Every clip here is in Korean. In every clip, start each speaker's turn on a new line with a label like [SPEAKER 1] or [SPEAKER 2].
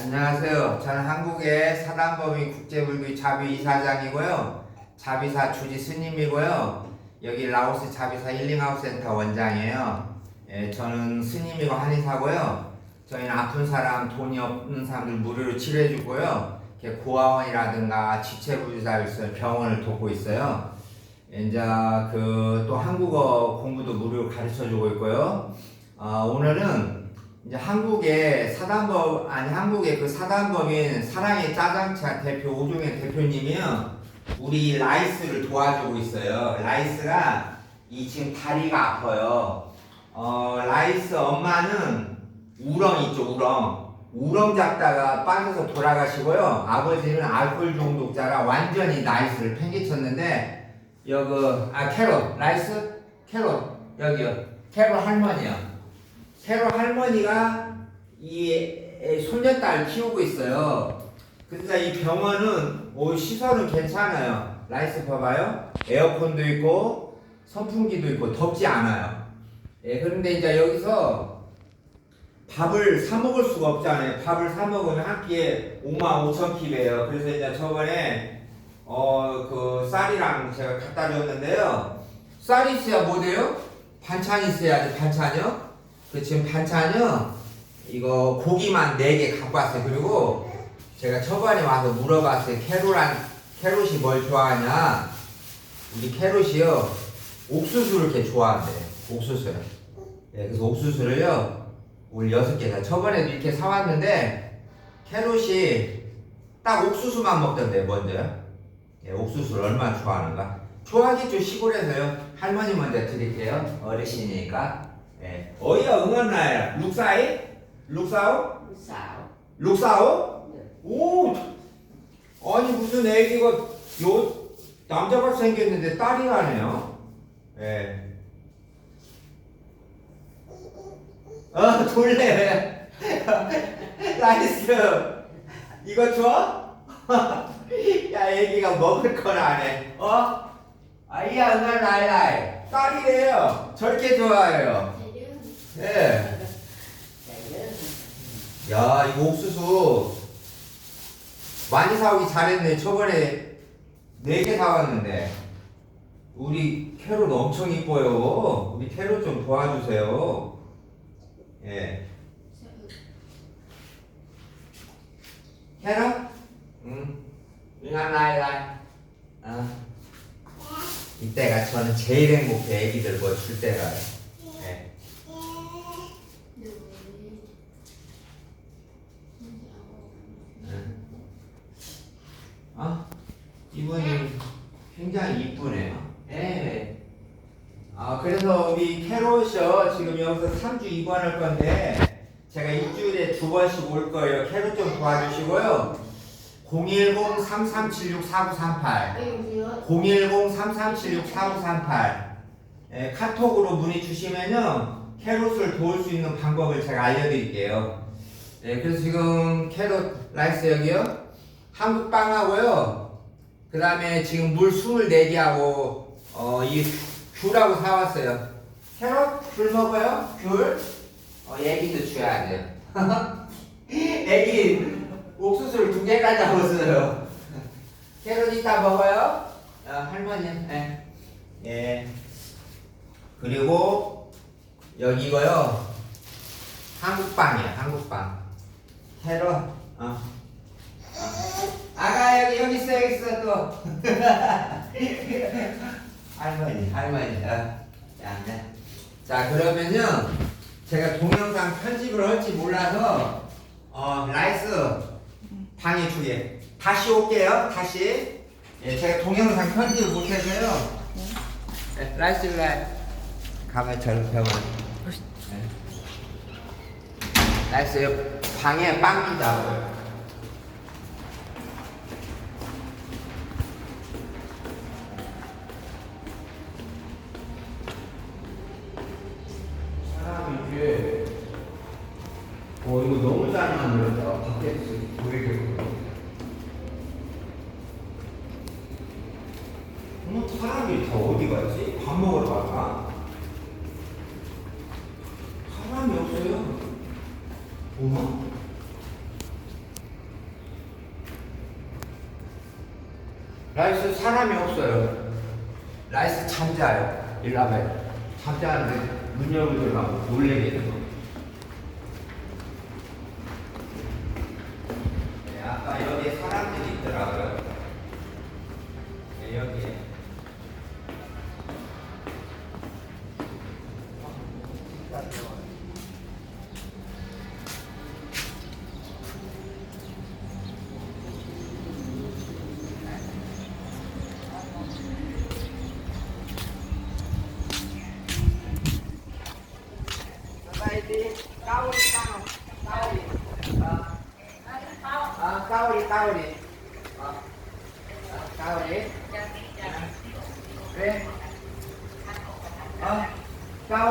[SPEAKER 1] 안녕하세요. 저는 한국의 사단법인 국제불교 자비 이사장이고요. 자비사 주지 스님이고요. 여기 라오스 자비사 힐링하우스 센터 원장이에요. 예, 저는 스님이고 한의사고요. 저희는 아픈 사람, 돈이 없는 사람들 무료로 치료해주고요. 고아원이라든가 지체부유자를 병원을 돕고 있어요. 이제 그 또 한국어 공부도 무료로 가르쳐주고 있고요. 어, 오늘은 이제 한국의 사단법 아니 한국의 그 사단법인 사랑의 짜장차 대표 오종현 대표님이요 우리 라이스를 도와주고 있어요. 라이스가 이 지금 다리가 아파요. 어 라이스 엄마는 우렁 있죠 우렁 우렁 잡다가 빠져서 돌아가시고요. 아버지는 알코올 중독자라 완전히 라이스를 팽개쳤는데 여기 아 캐롤 라이스 캐롤 여기요 캐롤 할머니요. 캐롤 할머니가 이 손녀딸 키우고 있어요. 그러니까 이 병원은 오, 시설은 괜찮아요. 라이스 봐봐요. 에어컨도 있고 선풍기도 있고 덥지 않아요. 예, 그런데 이제 여기서 밥을 사 먹을 수가 없잖아요. 밥을 사 먹으면 한 끼에 5만 5천 킵이에요. 그래서 이제 저번에 어 그 쌀이랑 제가 갖다 줬는데요. 쌀이 있어야 뭐 돼요? 반찬이 있어야지 반찬이요. 그 지금 반찬이요. 이거 고기만 4개 갖고 왔어요. 그리고 제가 저번에 와서 물어봤어요. 캐롤한 캐롯이 뭘 좋아하냐? 우리 캐롯이요. 옥수수를 이렇게 좋아한대. 옥수수요. 예, 그래서 옥수수를요. 우리 여섯 개가 저번에도 이렇게 사왔는데 캐롯이 딱 옥수수만 먹던데 먼저요. 예, 옥수수를 얼마나 좋아하는가? 좋아하겠죠 시골에서요. 할머니 먼저 드릴게요. 어르신이니까. 예. 어이야 응원 나야 룩사이? 룩사오?
[SPEAKER 2] 싸워.
[SPEAKER 1] 룩사오? 오! 아니 무슨 애기가 요 남자같이 생겼는데 딸이 가네요. 예. 어 돌래. 나이스. 이거 줘? 야 애기가 먹을 건 안 해. 어? 아이야 응원 라이라이. 딸이래요. 저렇게 좋아해요. 예. 야, 이거 옥수수 많이 사오기 잘했네. 저번에 네개 사왔는데. 우리 캐롤 엄청 이뻐요. 우리 캐롤 좀 도와주세요. 예. 캐롤? 응. 응한 라이라이. 어. 이때가 저는 제일 행복해. 애기들 뭐 줄 때가. 예. 아, 이분이 굉장히 이쁘네요. 네. 아, 그래서 캐롯이요. 지금 여기서 3주 입원할 건데, 제가 일주일에 두 번씩 올 거예요. 캐롯 좀 도와주시고요. 010-3376-4938. 010-3376-4938. 예, 카톡으로 문의 주시면요. 캐롯을 도울 수 있는 방법을 제가 알려드릴게요. 예, 그래서 지금 캐롯 라이스 여기요. 한국 빵하고요. 그 다음에 지금 물 24개하고, 어, 이 귤하고 사왔어요. 캐럿? 귤 먹어요? 귤? 어, 애기도 줘야 돼요. 애기 옥수수를 두 개까지 먹었어요. 캐럿 이따 먹어요? 어, 할머니, 예. 예. 그리고, 여기 이거요. 한국빵이야, 한국빵. 캐럿, 어. 아가 여기 여기 있어 여기 있어 또 할머니 할머니 어. 자, 네. 자 그러면요. 제가 동영상 편집을 할지 몰라서 어 라이스 방해 두개. 다시 올게요. 다시. 예, 제가 동영상 편집을 못해서요. 네, 라이스 라이 가만 저를 병원 네. 라이스 방에 빵 끼자고 사 뭐 어, 이거 너무 잘 만들었다. 밖에 보이게. 어머, 뭐 사람이 다 어디 갔지? 밥 먹으러 갈까? 사람이 없어요. 어머? 라이스 사람이 없어요. 라이스 잠자요. 일로 와봐요. 잠자는데 문 열고 들어가고 놀래게 되고.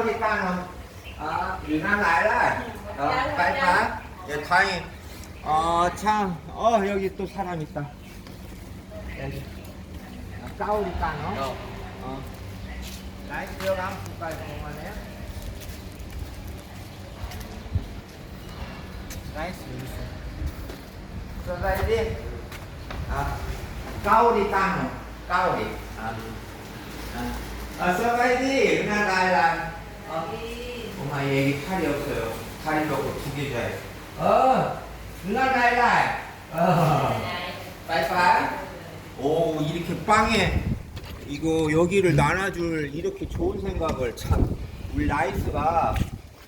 [SPEAKER 1] 까오리 까노. 아, 유난 알라. 어, 빨파. 예, 다행. 어, 참. 어, 여기 또 사람 있다. 여기. 아, 까오리 까노. 어. 나이스 들어가면 국가에서 공원해요. 나이스 소사이디 아 까오리 까노 까오리 아, 아, 아 소사이디 은하 나이랑 어 칼이 없어요. 칼이 없고 두개 줘요 어 은하 나이랑 어. 빠이빠이. 오 이렇게 빵에 이거 여기를 나눠줄 이렇게 좋은 생각을 참 우리 라이스가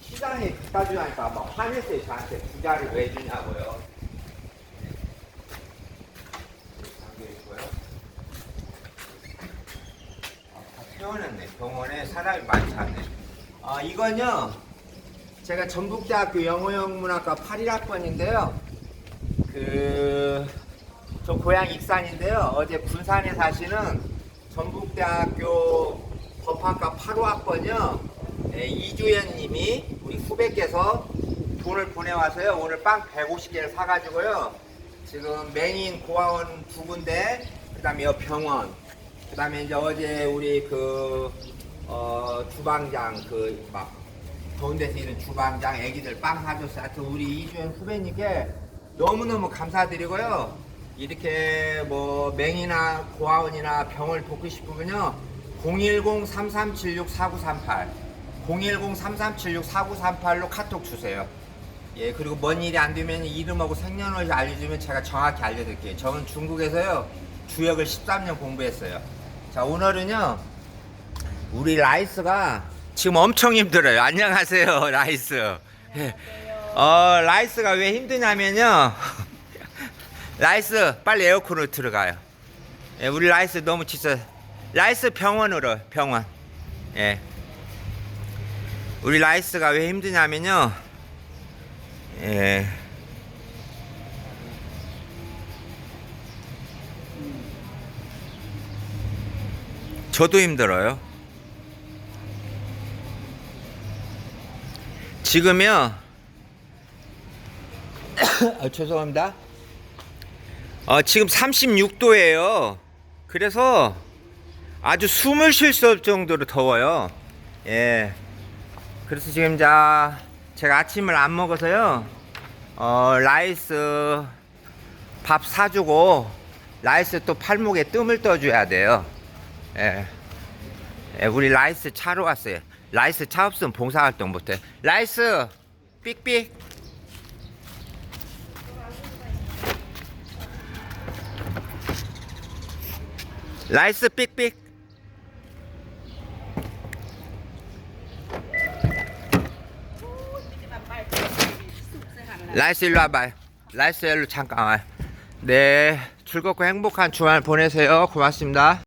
[SPEAKER 1] 시장에 갖다 주니까 막 화냈어요 저한테. 부자를 왜 주냐고요. 아, 다 태워놨네. 병원에 사람이 많지 않네. 아 이건요 제가 전북대학교 영어영문학과 81학번인데요 그 저 고향 익산인데요 어제 군산에 사시는 전북대학교 법학과 8호학번이요 네, 이주연 님이 우리 후배께서 돈을 보내와서요. 오늘 빵 150개를 사가지고요. 지금 메인 고아원 두 군데, 그 다음에 여 병원, 그 다음에 이제 어제 우리 그, 어, 주방장, 그, 막, 더운 데서 있는 주방장 애기들 빵 사줬어요. 하여튼 우리 이주연 후배님께 너무너무 감사드리고요. 이렇게 뭐 맹이나 고아원이나 병을 돕고 싶으면요. 010-3376-4938 010-3376-4938로 카톡 주세요. 예, 그리고 뭔 일이 안 되면 이름하고 생년월일 알려주면 제가 정확히 알려드릴게요. 저는 중국에서요, 주역을 13년 공부했어요. 자, 오늘은요, 우리 라이스가 지금 엄청 힘들어요. 안녕하세요, 라이스. 예. 어, 라이스가 왜 힘드냐면요. 라이스, 빨리 에어컨으로 들어가요. 예, 우리 라이스 너무 지쳐. 라이스 병원으로, 병원. 예. 우리 라이스가 왜 힘드냐면요. 예. 저도 힘들어요. 지금요. 아, 죄송합니다. 어, 지금 36도예요. 그래서 아주 숨을 쉴 수 없을 정도로 더워요. 예. 그래서 지금 자 제가 아침을 안 먹어서요. 어, 라이스 밥 사주고 라이스 또 팔목에 뜸을 떠줘야 돼요. 예. 예, 우리 라이스 차로 왔어요. 라이스 차 없으면 봉사활동 못해. 라이스 삑삑. 라이스 삑삑. 라이스 일로 와봐요. 라이스 일로 잠깐 와요. 네, 즐겁고 행복한 주말 보내세요. 고맙습니다.